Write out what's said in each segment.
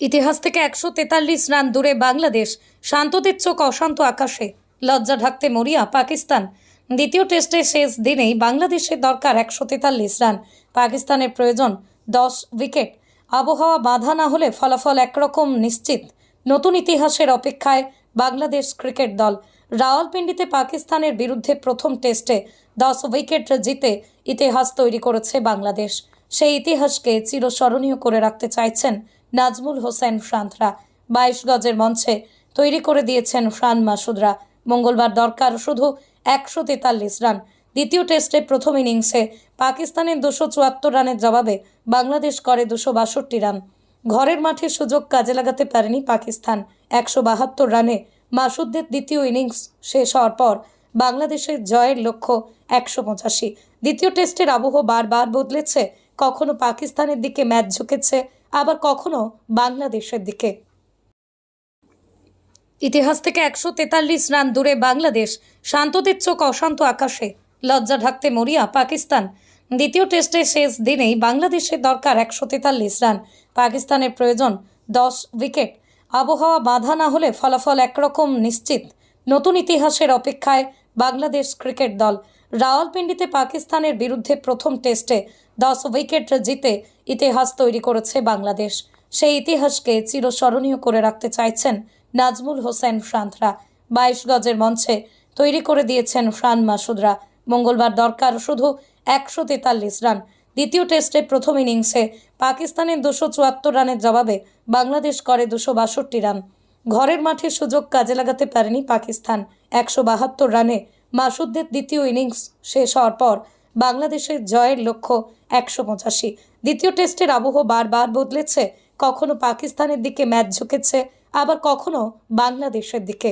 ইতিহাস থেকে একশো তেতাল্লিশ রান দূরে বাংলাদেশ। শান্তদের চোখ অশান্ত আকাশে। লজ্জা ঢাকতে মরিয়া পাকিস্তান। দ্বিতীয় টেস্টে শেষ দিনেই বাংলাদেশের দরকার একশো তেতাল্লিশ রান। পাকিস্তানের প্রয়োজন দশ উইকেট। আবহাওয়া বাধা না হলে ফলাফল একরকম নিশ্চিত। নতুন ইতিহাসের অপেক্ষায় বাংলাদেশ ক্রিকেট দল। রাওয়ালপিন্ডিতে পাকিস্তানের বিরুদ্ধে প্রথম টেস্টে দশ উইকেট জিতে ইতিহাস তৈরি করেছে বাংলাদেশ। সেই ইতিহাসকে চিরস্মরণীয় করে রাখতে চাইছেন নাজমুল হোসেন ফ্রান্তরা বাইশ গজের মঞ্চে তৈরি করে দিয়েছেন ফ্রান মাসুদরা। মঙ্গলবার দরকার শুধু একশো তেতাল্লিশ রান। দ্বিতীয় টেস্টে প্রথম ইনিংসে পাকিস্তানের দুশো চুয়াত্তর রানের জবাবে বাংলাদেশ করে দুশো বাষট্টি রান। ঘরের মাঠে সুযোগ কাজে লাগাতে পারেনি পাকিস্তান। একশো বাহাত্তর রানে মাসুদদের দ্বিতীয় ইনিংস শেষ হওয়ার পর বাংলাদেশের জয়ের লক্ষ্য একশো পঁচাশি। দ্বিতীয় টেস্টের আবহ বারবার বদলেছে। কখনো পাকিস্তানের দিকে ম্যাচ ঝুঁকেছে আবার কখনো বাংলাদেশের দিকে। ইতিহাস থেকে একশো তেতাল্লিশ রান দূরে বাংলাদেশ শান্তদের চোখ অশান্ত আকাশে। লজ্জা ঢাকতে মরিয়া, পাকিস্তান। দ্বিতীয় টেস্টে শেষ দিনেই বাংলাদেশের দরকার একশো তেতাল্লিশ রান। পাকিস্তানের প্রয়োজন দশ উইকেট। আবহাওয়া বাধা না হলে ফলাফল একরকম নিশ্চিত। নতুন ইতিহাসের অপেক্ষায় বাংলাদেশ ক্রিকেট দল রাওয়ালপিন্ডিতে পাকিস্তানের বিরুদ্ধে প্রথম টেস্টে দশ উইকেট জিতে ইতিহাস তৈরি করেছে বাংলাদেশ। সেই ইতিহাসকে চিরস্মরণীয় করে রাখতে চাইছেন নাজমুল হোসেন শান্তরা বাইশ গজের মঞ্চে তৈরি করে দিয়েছেন ফ্রান মাসুদরা। মঙ্গলবার দরকার শুধু একশো তেতাল্লিশ রান। দ্বিতীয় টেস্টে প্রথম ইনিংসে পাকিস্তানের দুশো চুয়াত্তর রানের জবাবে বাংলাদেশ করে দুশো বাষট্টি রান। ঘরের মাঠে সুযোগ কাজে লাগাতে পারেনি পাকিস্তান। একশো বাহাত্তর রানে মাসুদদের দ্বিতীয় ইনিংস শেষ হওয়ার পর বাংলাদেশের জয়ের লক্ষ্য একশো পঁচাশি। দ্বিতীয় টেস্টের আবহ বারবার বদলেছে। কখনো পাকিস্তানের দিকে ম্যাচ ঝুঁকেছে, আবার কখনো বাংলাদেশের দিকে।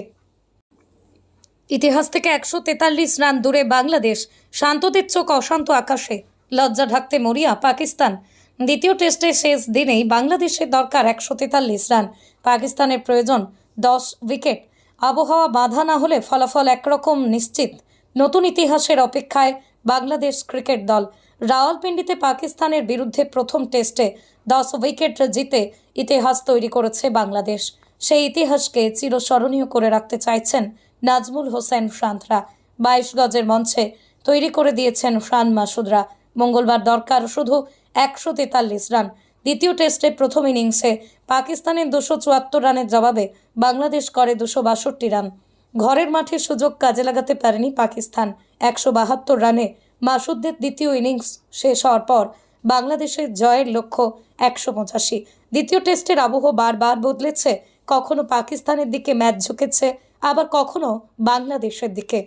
ইতিহাস থেকে একশো তেতাল্লিশ রান দূরে বাংলাদেশ, শান্তদের চোখ অশান্ত আকাশে, লজ্জা ঢাকতে মরিয়া পাকিস্তান। দ্বিতীয় টেস্টে শেষ দিনেই বাংলাদেশের দরকার একশো তেতাল্লিশ রান। পাকিস্তানের প্রয়োজন দশ উইকেট। আবহাওয়া বাধা না হলে ফলাফল একরকম নিশ্চিত। নতুন ইতিহাসের অপেক্ষায় বাংলাদেশ ক্রিকেট দল রাওয়ালপিন্ডিতে পাকিস্তানের বিরুদ্ধে প্রথম টেস্টে দশ উইকেট জিতে ইতিহাস তৈরি করেছে বাংলাদেশ। সেই ইতিহাসকে চিরস্মরণীয় করে রাখতে চাইছেন নাজমুল হোসেন শান্তরা বাইশ গজের মঞ্চে তৈরি করে দিয়েছেন ফ্রান মাসুদরা। মঙ্গলবার দরকার শুধু একশো তেতাল্লিশ রান। দ্বিতীয় টেস্টে প্রথম ইনিংসে পাকিস্তানের দুশো চুয়াত্তর রানের জবাবে বাংলাদেশ করে দুশো বাষট্টি রান। ঘরের মাঠে সুযোগ কাজে লাগাতে পারেনি পাকিস্তান। একশো বাহাত্তর রানে মাসুদদের দ্বিতীয় ইনিংস শেষ হওয়ার পর বাংলাদেশের জয়ের লক্ষ্য একশো পঁচাশি। দ্বিতীয় টেস্টের আবহ বারবার বদলেছে। কখনো পাকিস্তানের দিকে ম্যাচ ঝুঁকেছে, আবার কখনো বাংলাদেশের দিকে।